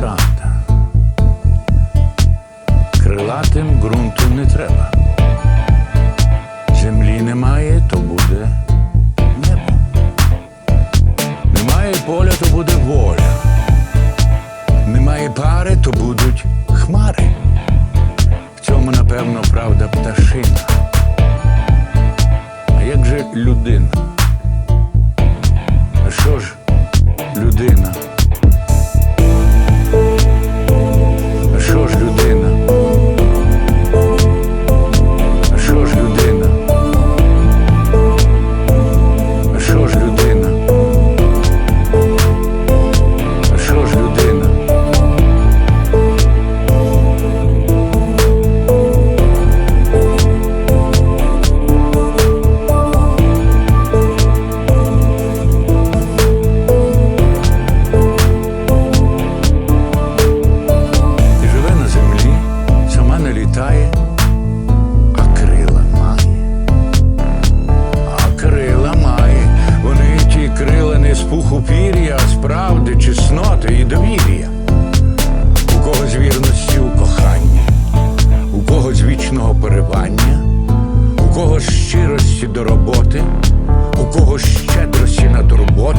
правда. Крилатим ґрунту не треба. Землі немає, то буде небо. Немає поля, то буде воля. Немає пари, то будуть хмари. В цьому, напевно, правда пташина. до роботи, у кого щедрості на турботи.